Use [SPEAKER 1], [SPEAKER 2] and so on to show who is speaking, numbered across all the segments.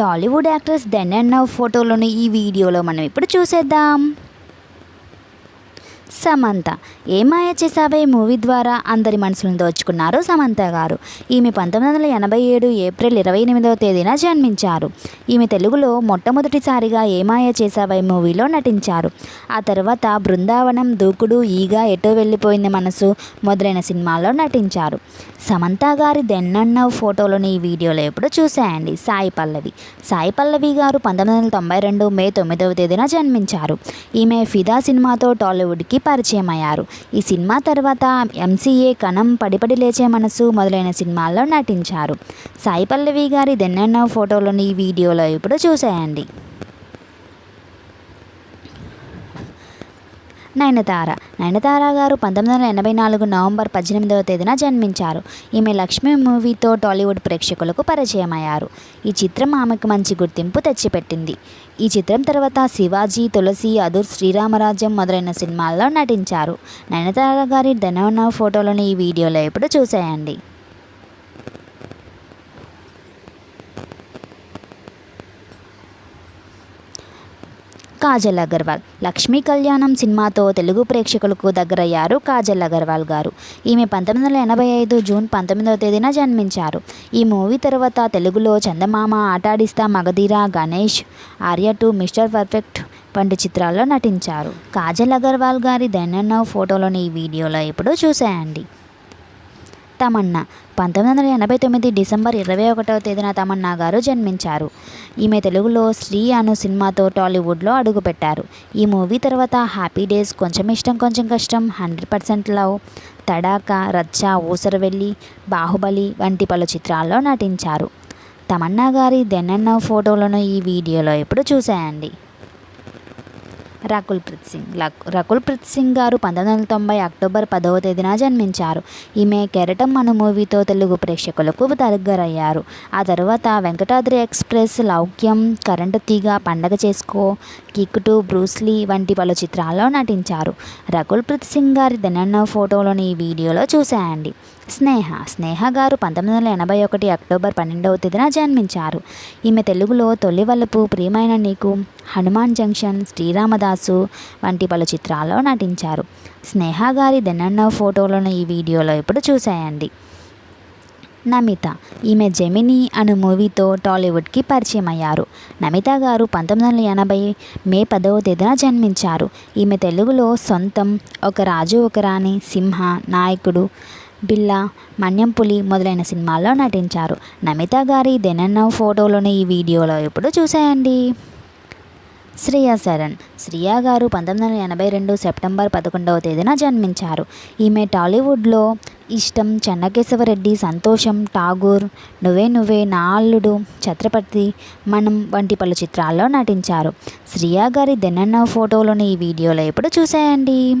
[SPEAKER 1] Tollywood actress then and now ఫోటోలను ఈ వీడియోలో మనం ఇప్పుడు చూసేద్దాం. సమంత. ఏ మాయ చేసావే మూవీ ద్వారా? అందరి మనసులను దోచుకున్నారు సమంత గారు. ఈమె పంతొమ్మిది వందల ఎనభై ఏడు ఏప్రిల్ ఇరవై ఎనిమిదవ తేదీన జన్మించారు. ఈమె తెలుగులో మొట్టమొదటిసారిగా ఏ మాయ చేసావే మూవీలో నటించారు. ఆ తర్వాత బృందావనం దూకుడు ఈగ ఎటో వెళ్ళిపోయింది మనసు మొదలైన సినిమాల్లో నటించారు. సమంత గారి దెన్నన్న ఫోటోలను ఈ వీడియోలో ఎప్పుడు చూసేయండి. సాయి పల్లవి. సాయి పల్లవి గారు పంతొమ్మిది వందల తొంభై రెండు మే తొమ్మిదవ తేదీన జన్మించారు. ఈమె ఫిదా సినిమాతో టాలీవుడ్కి పరిచయం అయ్యారు ఈ సినిమా తర్వాత ఎంసీఏ కణం పడిపడి లేచే మనసు మొదలైన సినిమాల్లో నటించారు. సాయి పల్లవి గారి దెన్నెన్నో ఫోటోలను ఈ వీడియోలో ఇప్పుడు చూసేయండి. నయనతార. నయనతార గారు పంతొమ్మిది వందల ఎనభై నాలుగు నవంబర్ పద్దెనిమిదవ తేదీన జన్మించారు. ఈమె లక్ష్మి మూవీతో టాలీవుడ్ ప్రేక్షకులకు పరిచయం అయ్యారు ఈ చిత్రం ఆమెకు మంచి గుర్తింపు తెచ్చిపెట్టింది. ఈ చిత్రం తర్వాత శివాజీ తులసి అదుర్ శ్రీరామరాజ్యం మొదలైన సినిమాల్లో నటించారు. నయనతార గారి ధనవన ఫోటోలను ఈ వీడియోలో ఇప్పుడు చూసేయండి. కాజల్ అగర్వాల్. లక్ష్మీ కళ్యాణం సినిమాతో తెలుగు ప్రేక్షకులకు దగ్గరయ్యారు కాజల్ అగర్వాల్ గారు. ఈమె పంతొమ్మిది వందల ఎనభై ఐదు జూన్ పంతొమ్మిదవ తేదీన జన్మించారు. ఈ మూవీ తర్వాత తెలుగులో Chandamama Aatadista Magadheera Ganesh Arya two Mr Perfect వంటి చిత్రాల్లో నటించారు. కాజల్ అగర్వాల్ గారి దెన్నెన్నో ఫోటోలను ఈ వీడియోలో ఇప్పుడు చూసేయండి. తమన్నా. పంతొమ్మిది వందల ఎనభై తొమ్మిది డిసెంబర్ ఇరవై ఒకటవ తేదీన తమన్నా గారు జన్మించారు. ఈమె తెలుగులో శ్రీ అను సినిమాతో టాలీవుడ్లో అడుగుపెట్టారు. ఈ మూవీ తర్వాత హ్యాపీ డేస్ కొంచెం ఇష్టం కొంచెం కష్టం హండ్రెడ్ పర్సెంట్ లవ్ తడాక రచ్చ ఊసరవెల్లి బాహుబలి వంటి పలు చిత్రాల్లో నటించారు. తమన్నా గారి దెన్నెన్నో ఫోటోలను ఈ వీడియోలో ఇప్పుడు చూసేయండి. రకుల్ ప్రీత్ సింగ్. లక్ రకుల్ ప్రీత్ సింగ్ గారు పంతొమ్మిది వందల తొంభై అక్టోబర్ పదవ తేదీన జన్మించారు. ఈమె కెరటం అను మూవీతో తెలుగు ప్రేక్షకులకు దగ్గరయ్యారు ఆ తర్వాత వెంకటాద్రి ఎక్స్ప్రెస్ లౌక్యం కరెంటు తీగ పండగ చేసుకో కిక్కుటు బ్రూస్లీ వంటి పలు చిత్రాల్లో నటించారు. రకుల్ ప్రీత్ సింగ్ గారి దినన్న ఫోటోలను ఈ వీడియోలో చూసేయండి స్నేహ. స్నేహ గారు పంతొమ్మిది వందల ఎనభై ఒకటి అక్టోబర్ పన్నెండవ తేదీన జన్మించారు. ఈమె తెలుగులో తొలివల్లపు ప్రియమైన నీకు హనుమాన్ జంక్షన్ శ్రీరామదాసు వంటి పలు చిత్రాల్లో నటించారు. స్నేహ గారి దెన్నన్న ఫోటోలను ఈ వీడియోలో ఇప్పుడు చూసేయండి. నమిత. ఈమె జెమినీ అను మూవీతో టాలీవుడ్కి పరిచయం అయ్యారు నమిత గారు పంతొమ్మిది వందల ఎనభై మే పదవ తేదీన జన్మించారు. ఈమె తెలుగులో సొంతం ఒక రాజు ఒక రాణి సింహ నాయకుడు బిల్లా మన్యంపులి మొదలైన సినిమాల్లో నటించారు. నమిత గారి దెనన్న ఫోటోలను ఈ వీడియోలో ఇప్పుడు చూసేయండి. శ్రేయా శరణ్ శ్రియా గారు పంతొమ్మిది వందల ఎనభై రెండు సెప్టెంబర్ పదకొండవ తేదీన జన్మించారు. ఈమె టాలీవుడ్లో ఇష్టం చెన్నకేశవరెడ్డి సంతోషం ఠాగూర్ నువ్వే నువ్వే నా అల్లుడు ఛత్రపతి మనం వంటి పలు చిత్రాల్లో నటించారు. శ్రియా గారి దెన్నన్న ఫోటోలను ఈ వీడియోలో ఇప్పుడు చూసేయండి.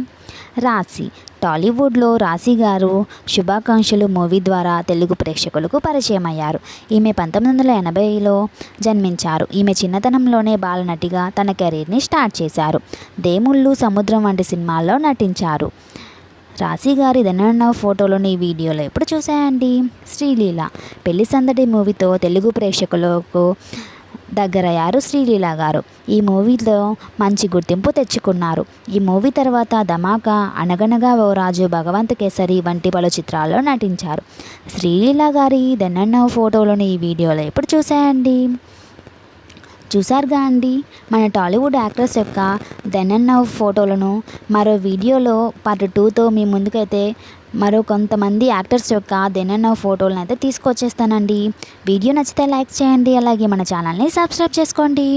[SPEAKER 1] రాశి టాలీవుడ్లో రాశి గారు శుభాకాంక్షలు మూవీ ద్వారా తెలుగు ప్రేక్షకులకు పరిచయం అయ్యారు ఈమె పంతొమ్మిది వందల ఎనభైలో జన్మించారు. ఈమె చిన్నతనంలోనే బాలనటిగా తన కెరీర్ని స్టార్ట్ చేశారు. దేముళ్ళు సముద్రం వంటి సినిమాల్లో నటించారు. రాశి గారి దనన్న ఫోటోలను ఈ వీడియోలో ఎప్పుడు చూసాయండి శ్రీలీల. పెళ్ళి సందడి మూవీతో తెలుగు ప్రేక్షకులకు దగ్గరయ్యారు శ్రీలీల గారు. ఈ మూవీలో మంచి గుర్తింపు తెచ్చుకున్నారు. ఈ మూవీ తర్వాత ధమాకా అనగనగా ఓ రాజు భగవంత్ కేసరి వంటి పలు చిత్రాల్లో నటించారు. శ్రీలీల గారి దెన్నన్న ఫోటోలను ఈ వీడియోలో ఎప్పుడు చూసాయండి? చూసారుగా అండి. మన టాలీవుడ్ యాక్ట్రెస్ యొక్క దెనన్న ఫోటోలను మరో వీడియోలో పార్ట్ టూతో మీ ముందుకైతే మరో కొంతమంది యాక్టర్స్ యొక్క దెనన్న ఫోటోలను అయితే తీసుకొచ్చేస్తానండి. వీడియో నచ్చితే లైక్ చేయండి అలాగే మన ఛానల్ని సబ్స్క్రైబ్ చేసుకోండి.